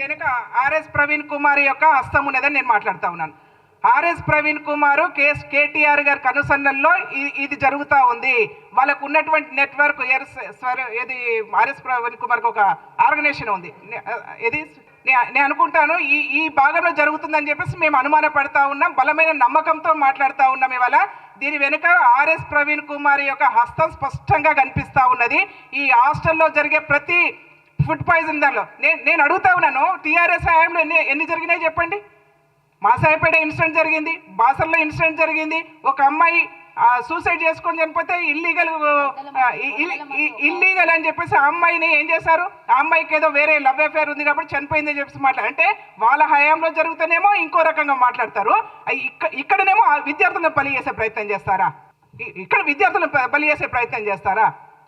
వెనుక ఆర్ఎస్ ప్రవీణ్ కుమార్ యొక్క హస్తం ఉన్నదని నేను మాట్లాడుతా ఉన్నాను. RS Praveen Kumar KS KTR గారి కనుసన్నల్లో ఇది జరుగుతూ ఉంది. వాళ్ళకు ఉన్నటువంటి నెట్వర్క్ ఇది ఆర్ఎస్ ప్రవీణ్ కుమార్కి ఒక ఆర్గనైజేషన్ ఉంది. ఇది నే- నేను అనుకుంటాను ఈ ఈ భాగంలో జరుగుతుందని చెప్పేసి మేము అనుమాన పడతా ఉన్నాం బలమైన నమ్మకంతో మాట్లాడుతూ ఉన్నాం ఇవాళ. దీని వెనుక ఆర్ఎస్ ప్రవీణ్ కుమార్ యొక్క హస్తం స్పష్టంగా కనిపిస్తా ఉన్నది. ఈ హాస్టల్లో జరిగే ప్రతి ఫుడ్ పాయిజన్ దానిలో. నేను నేను అడుగుతా ఉన్నాను టీఆర్ఎస్ హయాంలో ఎన్ని ఎన్ని జరిగినాయి చెప్పండి? మాసాయిపేట ఇన్సిడెంట్ జరిగింది బాసర్లో ఇన్సిడెంట్ జరిగింది ఒక అమ్మాయి సూసైడ్ చేసుకొని చనిపోతే ఇల్లీగల్ ఇల్లీగల్ అని చెప్పేసి ఆ అమ్మాయిని ఏం చేశారు? ఆ అమ్మాయికి ఏదో వేరే లవ్ అఫేర్ ఉంది కాబట్టి చనిపోయిందని చెప్పేసి మాట్లాడు అంటే వాళ్ళ హయాంలో జరుగుతూనేమో ఇంకో రకంగా మాట్లాడతారు. ఇక్కడనేమో ఆ విద్యార్థులను బలి చేసే ప్రయత్నం చేస్తారా? ఇక్కడ విద్యార్థులను బలి చేసే ప్రయత్నం చేస్తారా?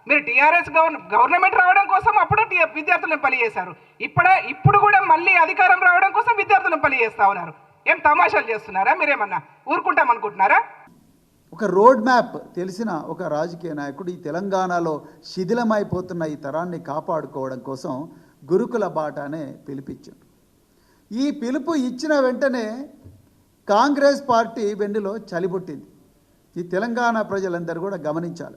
మీరు టీఆర్ఎస్ గవర్న గవర్నమెంట్ రావడం కోసం అప్పుడు టీ- విద్యార్థులను బలి చేశారు ఇప్పుడు ఇప్పుడు కూడా మళ్ళీ అధికారం రావడం కోసం విద్యార్థులను బలి చేస్తా ఉన్నారు. ఏం తమాషాలు చేస్తున్నారా? మీరేమన్నా ఊరుకుంటాం అనుకుంటున్నారా? ఒక రోడ్ మ్యాప్ తెలిసిన ఒక రాజకీయ నాయకుడు ఈ తెలంగాణలో శిథిలమైపోతున్న ఈ తరాన్ని కాపాడుకోవడం కోసం గురుకుల బాటానే పిలిపించాడు. ఈ పిలుపు ఇచ్చిన వెంటనే కాంగ్రెస్ పార్టీ వెన్నులో చలిబుట్టింది ఈ తెలంగాణ ప్రజలందరూ కూడా గమనించాలి.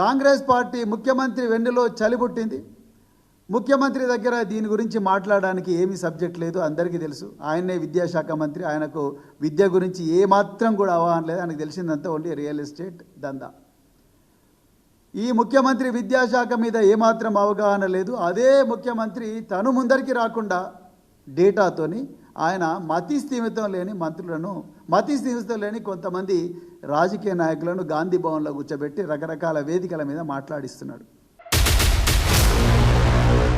కాంగ్రెస్ పార్టీ ముఖ్యమంత్రి వెన్నులో చలిబుట్టింది. ముఖ్యమంత్రి దగ్గర దీని గురించి మాట్లాడడానికి ఏమీ సబ్జెక్ట్ లేదు అందరికీ తెలుసు. ఆయనే విద్యాశాఖ మంత్రి ఆయనకు విద్య గురించి ఏమాత్రం కూడా అవగాహన లేదు. ఆయనకు తెలిసిందంతా ఓన్లీ రియల్ ఎస్టేట్ దందా. ఈ ముఖ్యమంత్రి విద్యాశాఖ మీద ఏమాత్రం అవగాహన లేదు. అదే ముఖ్యమంత్రి తను ముందరికి రాకుండా డేటాతోని ఆయన మతి స్థిమితం లేని మంత్రులను మతి స్థిమితం లేని కొంతమంది రాజకీయ నాయకులను గాంధీ భవన్లో కూర్చోబెట్టి రకరకాల వేదికల మీద మాట్లాడిస్తున్నాడు.